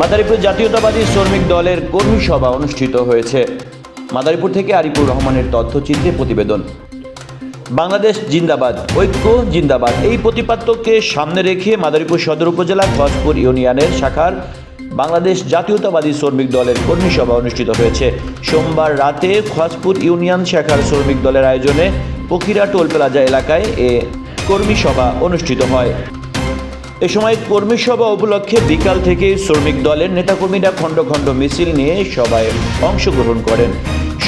মাদারীপুর জাতীয়তাবাদী শ্রমিক দলের কর্মী সভা অনুষ্ঠিত হয়েছে। মাদারীপুর থেকে আরিফুর রহমানের তথ্যচিত্রে প্রতিবেদন। বাংলাদেশ জিন্দাবাদ, ঐক্য জিন্দাবাদ এই প্রতিপাদ্যকে সামনে রেখে মাদারীপুর সদর উপজেলা খজপুর ইউনিয়নের শাখার বাংলাদেশ জাতীয়তাবাদী শ্রমিক দলের কর্মী সভা অনুষ্ঠিত হয়েছে। সোমবার রাতে খজপুর ইউনিয়ন শাখার শ্রমিক দলের আয়োজনে পকিরা টোল প্লাজা এলাকায় এ কর্মী সভা অনুষ্ঠিত হয়। এ সময় কর্মী সভা উপলক্ষে বিকাল থেকে শ্রমিক দলের নেতাকর্মীরা খণ্ড খণ্ড মিছিল নিয়ে সভায় অংশগ্রহণ করেন।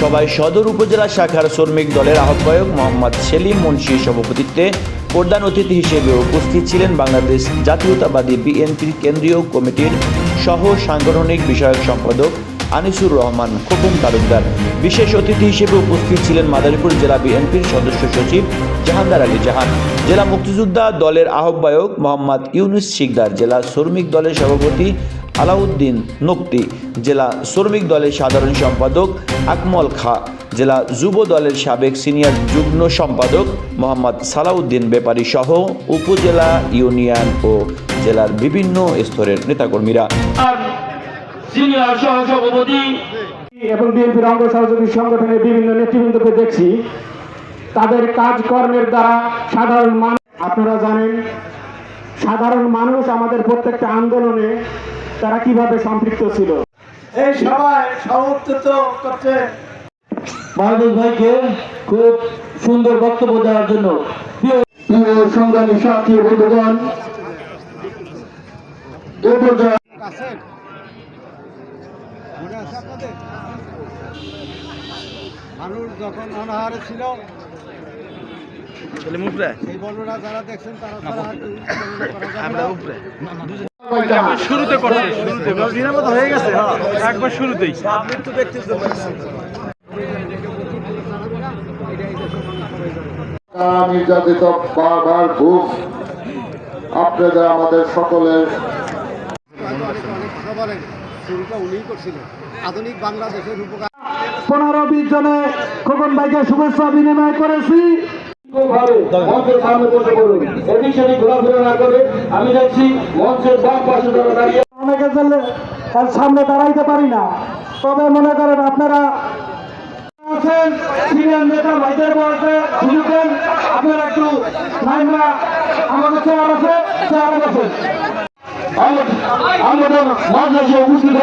সবাই সদর উপজেলা শাখার শ্রমিক দলের আহ্বায়ক মোহাম্মদ সেলিম মুন্সির সভাপতিত্বে প্রধান অতিথি হিসেবে উপস্থিত ছিলেন বাংলাদেশ জাতীয়তাবাদী বিএনপির কেন্দ্রীয় কমিটির সহ সাংগঠনিক বিষয়ক সম্পাদক আনিসুর রহমান খোকন তালুকদার। বিশেষ অতিথি হিসেবে উপস্থিত ছিলেন মাদারীপুর জেলা বিএনপির সদস্য সচিব জাহানদার আলী জাহান। জেলা মুক্তিযোদ্ধা দলের আহ্বায়ক মোহাম্মদ ইউনুস শিকদার, জেলা শ্রমিক দলের সভাপতি আলাউদ্দিন নক্তি জেলা শ্রমিক দলের সাধারণ সম্পাদক আকমল খা, জেলা যুব দলের সাবেক সিনিয়র যুগ্ম সম্পাদক মোহাম্মদ সালাউদ্দিন ব্যাপারী সহ উপজেলা ইউনিয়ন ও জেলার বিভিন্ন স্তরের নেতাকর্মীরা। সিনিয়র সহ সভাপতি এবং বিএনপির অঙ্গ সহযোগী সংগঠনের বিভিন্ন নেতৃবৃন্দকে দেখছি। তাদের কাজকর্মের দ্বারা সাধারণ মানুষ আপনারা জানেন সাধারণ মানুষ আমাদের প্রত্যেকটা আন্দোলনে তারা কীভাবে সম্পৃক্ত ছিল। এই সভায় সভাপতিত্ব করছে মাহবুব ভাইকে খুব সুন্দর বক্তব্য দেওয়ার জন্য প্রিয় সংগ্রামী সাথী বন্ধুগণ মানুষ যখন অনাহারে ছিল। শুরুতে করছে শুরুতে হয়ে গেছে হ্যাঁ। একবার শুরুতেই। তারা নির্যাতিত বারবার খুব আপনাদের আমাদের সকলের শুরুটা উনিই করছিলেন আধুনিক বাংলাদেশের উপকার পনেরো বিশ জনে খোকন ভাইকে শুভেচ্ছা বিনিময় করেছি। সামনে বসে পড়ুন। এদিক সেদিক ঘোরাফেরা না করে আমি দেখছি মঞ্চের বাম পাশে যারা দাঁড়িয়ে অনেকে সামনে দাঁড়াইতে পারি না। তবে মনে করেন আপনারা আছেন সিনিয়র নেতা ভাইদের বলতে সুযোগ আপনারা একটু আমাদের চেয়ার আছে চেয়ারে বসেন। আমাদের উপস্থিত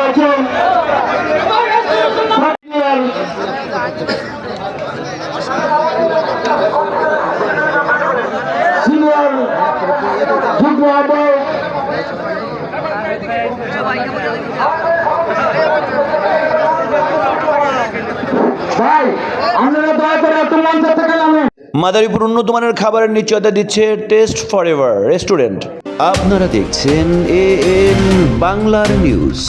মাদারীপুর উন্নত মানের খাবারের নিশ্চয়তা দিচ্ছে টেস্ট ফর এভার রেস্টুরেন্ট আপনারা দেখছেন এ এন বাংলার নিউজ